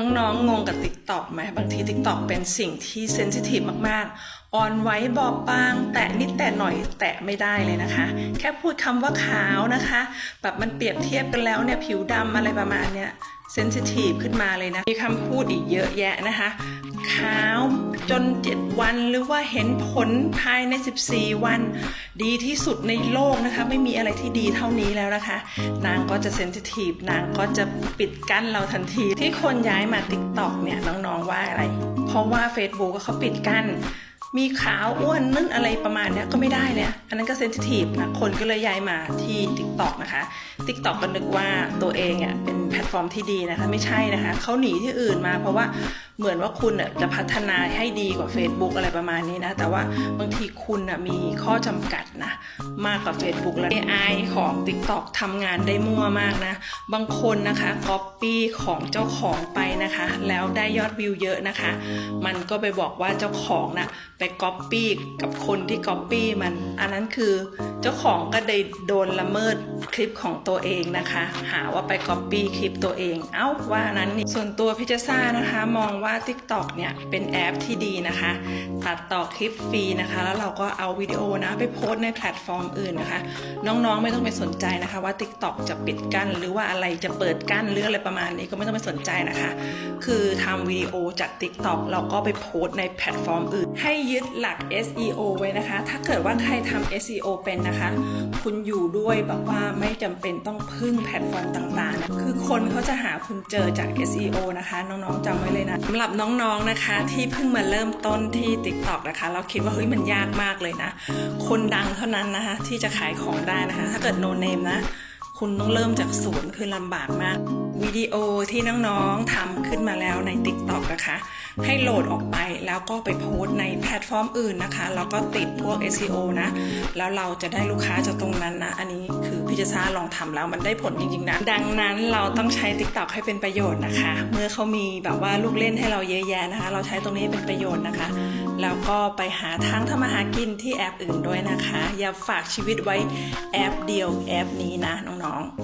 น้องๆ งงกับ Tik t o อกไหมบางที Tik t o อกเป็นสิ่งที่เซนซิทีฟมากๆ อ่อนไหวบอบบาง แตะนิดแต่หน่อยแตะไม่ได้เลยนะคะ แค่พูดคำว่าขาวนะคะ แบบมันเปรียบเทียบกันแล้วเนี่ย ผิวดำอะไรประมาณเนี้ยเซนซิทีฟขึ้นมาเลยนะ มีคำพูดอีกเยอะแยะนะคะ ขาวจน 7 วันหรือว่าเห็นผลภายใน 14 วัน ดีที่สุดในโลกนะคะ ไม่มีอะไรที่ดีเท่านี้แล้วนะคะ นางก็จะเซนซิทีฟนางก็จะปิดกั้นเราทันทีที่คนย้ายมา t ิ k t o k เนี่ยน้องๆว่าอะไร เพราะว่า Facebook ก็เขาปิดกั้นมีขาวอ้วนนึ่นอะไรประมาณนี้ก็ไม่ได้เนี่ยอันนั้นก็เซนซิทีฟนะคนก็เลยย้ายมาที่ TikTok นะคะ TikTok ก็นึกว่าตัวเองอะเป็นแพลตฟอร์มที่ดีนะคะ ไม่ใช่นะคะ เขาหนีที่อื่นมาเพราะว่าเหมือนว่าคุณอะจะพัฒนาให้ดีกว่า Facebook อะไรประมาณนี้นะ แต่ว่าบางทีคุณอะมีข้อจำกัดนะ มากกว่า Facebook แล้ว AI ของ TikTok ทำงานได้มั่วมากนะ บางคนนะคะ Copy ของเจ้าของไปนะคะ แล้วได้ยอดวิวเยอะนะคะ มันก็ไปบอกว่าเจ้าของนะไป Copy กับคนที่ Copy มัน อันนั้นคือเจ้าของก็ได้โดนละเมิดคลิปของตัวเองนะคะ หาว่าไป Copy คลิปตัวเอง เอ้าว่านั้นนี่ส่วนตัวพี่เจซ่านะคะมองว่า TikTok เนี่ยเป็นแอปที่ดีนะคะ ตัดต่อคลิปฟรีนะคะ แล้วเราก็เอาวิดีโอนะไปโพสในแพลตฟอร์มอื่นนะคะ น้องๆไม่ต้องไปสนใจนะคะว่า TikTok จะปิดกั้นหรือว่าอะไรจะเปิดกั้นหรืออะไรประมาณนี้ก็ไม่ต้องไปสนใจนะคะ คือทำวิดีโอจาก TikTok เราก็ไปโพสในแพลตฟอร์มอื่น ให้ยึดหลัก SEO ไว้นะคะ ถ้าเกิดว่าใครทำ SEO เป็นนะคะ คุณอยู่ด้วยแบบว่าไม่จำเป็นต้องพึ่งแพลตฟอร์มต่างๆ คือคนเขาจะหาคุณเจอจาก SEO นะคะ น้องๆจำไว้เลยนะำหรับน้องๆนะคะที่เพิ่งมาเริ่มต้นที่ TikTok นะคะ เราคิดว่าเฮ้ยมันยากมากเลยนะ คนดังเท่านั้นนะคะ ที่จะขายของได้นะคะ ถ้าเกิด no name นะ คุณต้องเริ่มจากศูนย์คือลำบากมากวิดีโอที่น้องๆทำขึ้นมาแล้วใน TikTok นะคะ ให้โหลดออกไปแล้วก็ไปโพสต์ในแพลตฟอร์มอื่นนะคะ แล้วก็ติดพวก SEO นะ แล้วเราจะได้ลูกค้าจากตรงนั้นนะ อันนี้คือพี่เจซ่าลองทำแล้วมันได้ผลจริงๆนะ ดังนั้นเราต้องใช้ TikTok ให้เป็นประโยชน์นะคะ เมื่อเขามีแบบว่าลูกเล่นให้เราเยอะแยะนะคะ เราใช้ตรงนี้เป็นประโยชน์นะคะ แล้วก็ไปหาทางทำมาหากินที่แอปอื่นด้วยนะคะ อย่าฝากชีวิตไว้แอปเดียวแอปนี้นะน้องๆ